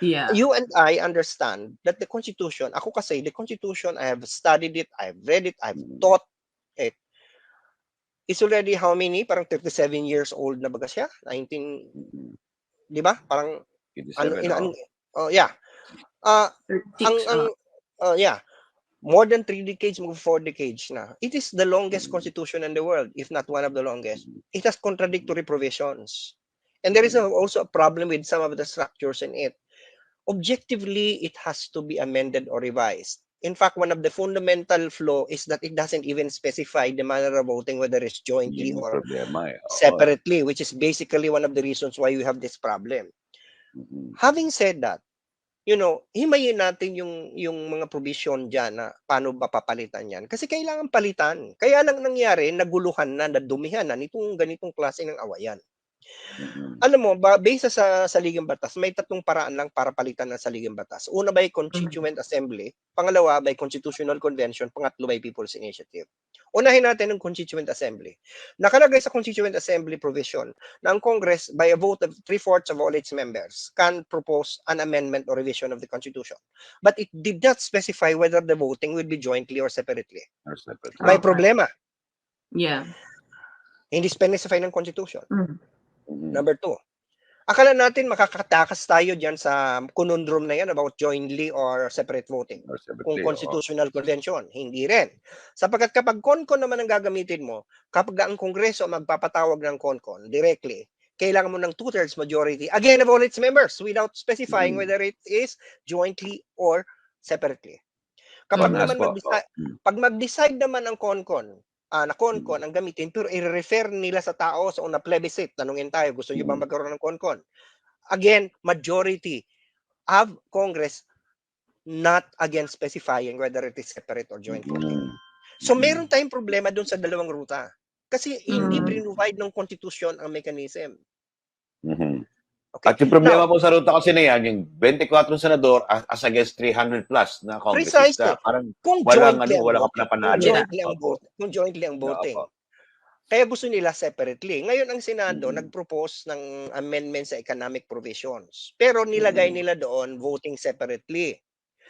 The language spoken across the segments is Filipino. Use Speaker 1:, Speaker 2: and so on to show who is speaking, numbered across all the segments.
Speaker 1: Yeah.
Speaker 2: You and I understand that the Constitution, ako kasi, the Constitution, I have studied it, I've read it, I've
Speaker 3: Mm.
Speaker 2: taught it. It's already how many? Parang 37 years old na baga siya? 19,
Speaker 3: Mm.
Speaker 2: di ba? Parang, ano,
Speaker 3: 27,
Speaker 2: in, ano, oh, yeah. Uh,
Speaker 1: 36,
Speaker 2: ang, ang, uh, yeah. More than three decades, more four decades na. It is the longest
Speaker 3: Mm.
Speaker 2: constitution in the world, if not one of the longest. It has contradictory provisions. And there is also a problem with some of the structures in it. Objectively, it has to be amended or revised. In fact, one of the fundamental flaw is that it doesn't even specify the manner of voting, whether it's jointly
Speaker 3: Yun yung
Speaker 2: or
Speaker 3: problema eh.
Speaker 2: Separately, which is basically one of the reasons why we have this problem.
Speaker 3: Mm.
Speaker 2: Having said that, you know, himayin natin yung yung mga provision diyan na paano ba papalitan 'yan. Kasi kailangan palitan. Kaya lang nangyari, naguluhan na, nadumihan na nitong ganitong klase ng awayan.
Speaker 3: Mm.
Speaker 2: Alam mo, ba, based sa saligang batas, may tatlong paraan lang para palitan ng saligang batas. Una by Constituent Assembly, pangalawa by Constitutional Convention, pangatlo by People's Initiative. Unahin natin ang Constituent Assembly. Nakalagay sa Constituent Assembly provision na ang Congress, by a vote of three-fourths of all its members, can propose an amendment or revision of the Constitution. But it did not specify whether the voting will be jointly or separately.
Speaker 3: Or separate.
Speaker 2: May
Speaker 1: Okay.
Speaker 2: problema.
Speaker 1: Yeah.
Speaker 2: Hindi specify ng Constitution.
Speaker 1: Mm.
Speaker 3: Mm.
Speaker 2: Number two, akala natin makakatakas tayo dyan sa conundrum na yan about jointly or separate voting.
Speaker 3: Or separate.
Speaker 2: Kung constitutional convention, hindi rin. Sapagkat kapag CONCON naman ang gagamitin mo, kapag ang Kongreso magpapatawag ng CONCON directly, kailangan mo ng two-thirds majority, again of all its members, without specifying
Speaker 3: Mm.
Speaker 2: whether it is jointly or separately. Kapag
Speaker 3: Mataas
Speaker 2: naman mag-decide,
Speaker 3: Mm.
Speaker 2: pag mag-decide naman ang CONCON, ah, na CONCON ang gamitin, pero i-refer nila sa tao sa una plebiscite, tanungin tayo, gusto nyo ba
Speaker 3: Mm.
Speaker 2: magkaroon ng CONCON? Again, majority of Congress not again specifying whether it is separate or joint voting.
Speaker 3: Mm.
Speaker 2: So
Speaker 3: Mm.
Speaker 2: meron tayong problema dun sa dalawang ruta. Kasi hindi
Speaker 1: Mm.
Speaker 2: provide ng constitution ang mechanism.
Speaker 3: Mhm.
Speaker 2: Okay.
Speaker 3: At yung problema
Speaker 2: Now,
Speaker 3: po sa ruta kasi na yan, yung 24 senador as, against 300 plus na congressista.
Speaker 2: Precisely.
Speaker 3: Parang
Speaker 2: kung
Speaker 3: walang ano, wala ka
Speaker 2: voting,
Speaker 3: panapanalo.
Speaker 2: kung jointly ang kung jointly ang voting.
Speaker 3: Opo.
Speaker 2: Kaya gusto nila separately. Ngayon ang Senado
Speaker 3: Mm.
Speaker 2: nag-propose ng amendment sa economic provisions. Pero nilagay
Speaker 3: Mm.
Speaker 2: nila doon voting separately.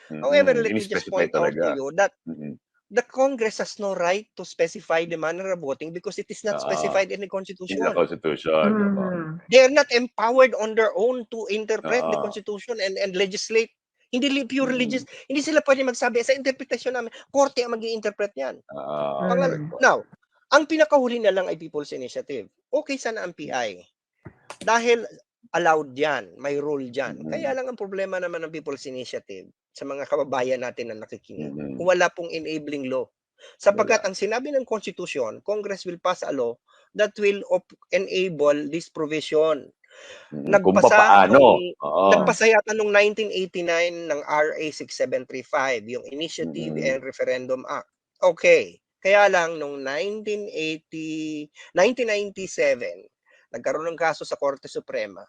Speaker 3: Mm,
Speaker 2: However, let me just point out to you that
Speaker 3: Mhm.
Speaker 2: The Congress has no right to specify the manner of voting because it is not
Speaker 3: Ah.
Speaker 2: specified in the
Speaker 3: In
Speaker 2: Constitution.
Speaker 3: the Constitution.
Speaker 1: Mm.
Speaker 2: They are not empowered on their own to interpret the
Speaker 3: Ah.
Speaker 2: Constitution and, and legislate. Hindi li- pure
Speaker 3: Mm.
Speaker 2: religious. Hindi sila pwede magsabi sa interpretation namin. Korte ang mag interpret yan.
Speaker 3: Ah,
Speaker 2: Pangal-
Speaker 1: Mm.
Speaker 2: Now, ang pinakahuli na lang ay People's Initiative. Okay sana ang PI. Dahil allowed yan, may rule dyan.
Speaker 3: Mhm.
Speaker 2: Kaya lang ang problema naman ng People's Initiative sa mga kababayan natin na nakikinig,
Speaker 3: Mhm.
Speaker 2: wala pong enabling law. Sapagkat ang sinabi ng Constitution, Congress will pass a law that will op- enable this provision.
Speaker 3: Kung
Speaker 2: Nagpasa
Speaker 3: paano.
Speaker 2: nung-
Speaker 3: Oo.
Speaker 2: Nagpasa yata noong 1989 ng RA 6735, yung Initiative
Speaker 3: Mhm.
Speaker 2: and Referendum Act. Okay. Kaya lang noong 1980, 1997, nagkaroon ng kaso sa Korte Suprema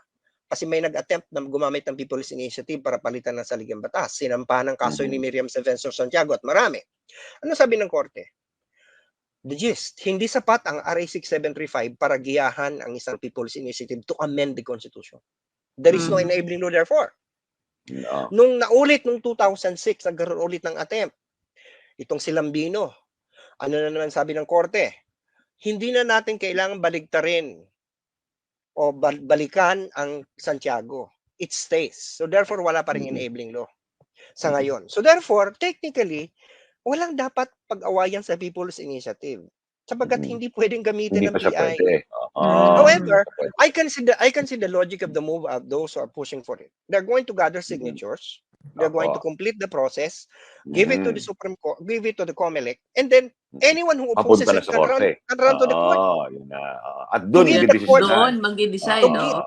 Speaker 2: kasi may nag-attempt na gumamit ng People's Initiative para palitan ng saligang batas. Sinampahan ng kaso ni
Speaker 3: Mhm.
Speaker 2: Miriam Sevenso Santiago at marami. Ano sabi ng Korte? The gist, hindi sapat ang RA 6735 para giyahan ang isang People's Initiative to amend the Constitution. There is no
Speaker 1: Mhm.
Speaker 2: enabling law therefore.
Speaker 3: Oo.
Speaker 2: Nung naulit nung 2006, nagkaroon ulit ng attempt. Itong si Lambino. Ano na naman sabi ng korte? Hindi na natin kailangan baligtarin o bal- balikan ang Santiago. It stays. So therefore, wala pa rin enabling law sa ngayon. So therefore, technically, walang dapat pag-awayan sa People's Initiative. Sapagkat hindi pwedeng gamitin
Speaker 3: Hindi
Speaker 2: ng PI.
Speaker 3: pwede. Oo.
Speaker 2: However. I can see the I can see the logic of the move of those who are pushing for it. They're going to gather signatures. They're going to complete the process, give it to the
Speaker 3: Mhm.
Speaker 2: Supreme Court, give it to the COMELEC, and then anyone who opposes it can run, can run to the court
Speaker 3: yun na. At doon, desisyonan.
Speaker 1: Doon, mag-decide,
Speaker 2: to,
Speaker 1: no?
Speaker 2: give,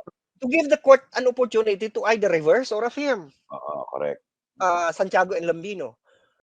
Speaker 2: to give the court an opportunity to either reverse or affirm
Speaker 3: Oo, correct.
Speaker 2: uh, Santiago and Lambino.